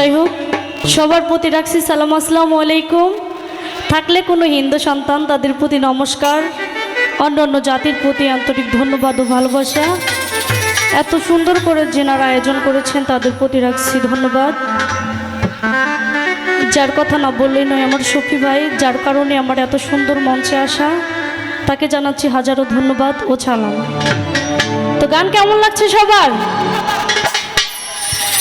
যাই হোক সবার প্রতি রাখছি সালাম, আসসালামু আলাইকুম। থাকলে কোনো হিন্দু সন্তান তাদের প্রতি নমস্কার, অন্য অন্য জাতির প্রতি আন্তরিক ধন্যবাদ ও ভালোবাসা। এত সুন্দর করে যেনারা আয়োজন করেছেন, তাদের প্রতি রাখছি ধন্যবাদ। যার কথা না বললেই নয়, আমার সফি ভাই, যার কারণে আমার এত সুন্দর মঞ্চে আসা, তাকে জানাচ্ছি হাজারো ধন্যবাদ ও ছালাম তো গান কেমন লাগছে সবার?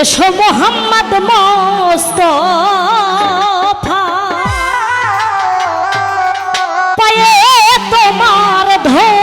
এসো মোহাম্মদ মস্ত পায়ে তোমার ধরি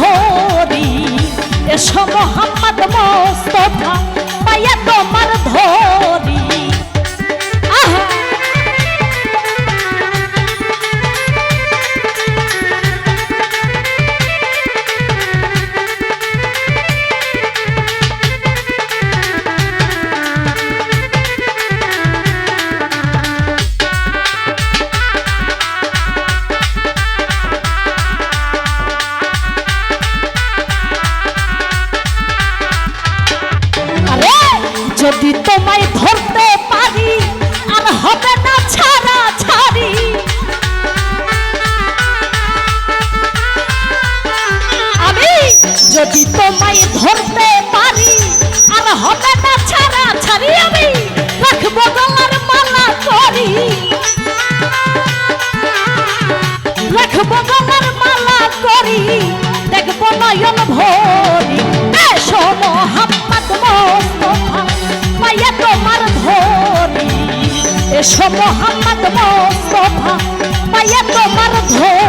ধরি। এসো মোহাম্মদ মোস্তফা পাইয়া তোমার ধরি। এসো মোহাম্মদ মোস্তফা পাইয়া তোমার ধরি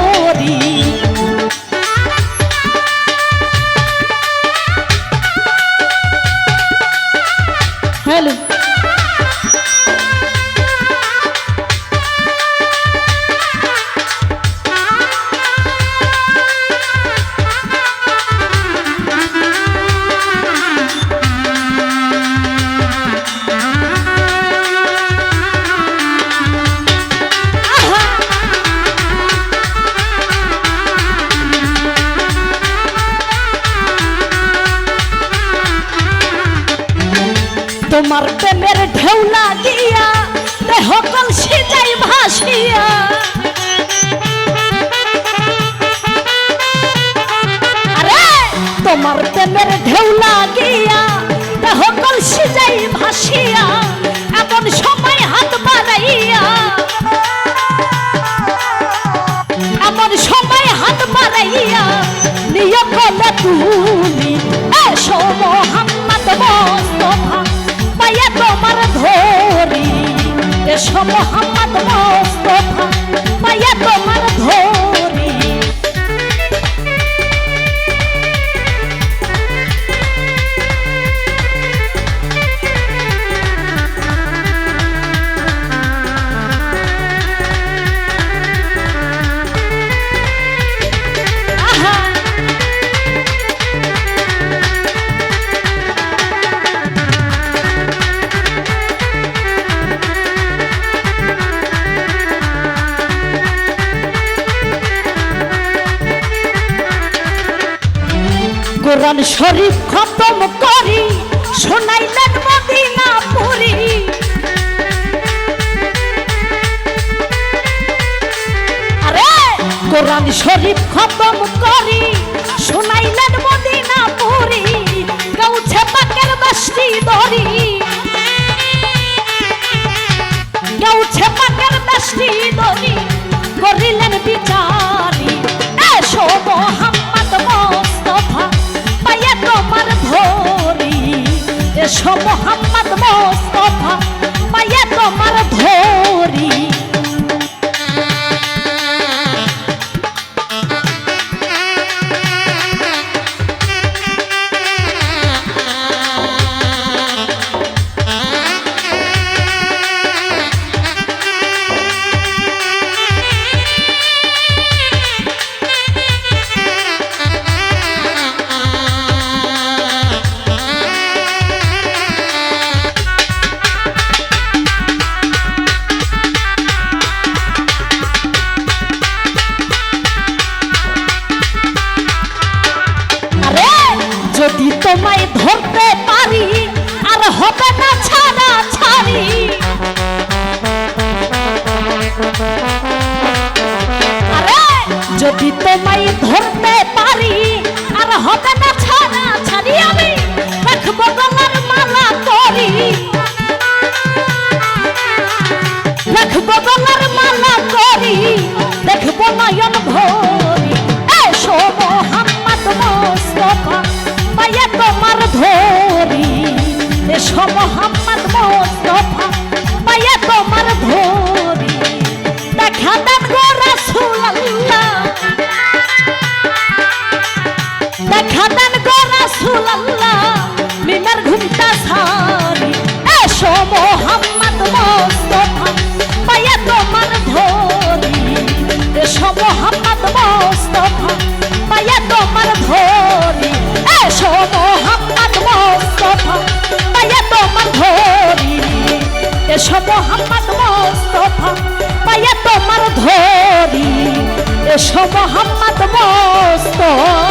প্রেমের ঢেউ লাগিয়া দেহ কলসি যাই ভাসিয়া। আরে, তোমার প্রেমের ঢেউ লাগিয়া দেহ কলসি যাই ভাসিয়া। এসো মোহাম্মদ মোস্তফা মায়া তোমার ধরি কোরআন শরীফ খতম করি, শোনাইলেন মদিনা পুরি আরে, কোরআন শরীফ খতম করি, শোনাইলেন মদিনা পুরি গাউছে পাকের বাসটি ধরি মোহাম্মদ মোস? যদি তোমায় ধরতে পারি আর হবে না এসো মোহাম্মদ মোস্তফা পাইয়া তোমার ধরি। এসো মোহাম্মদ মোস্তফা।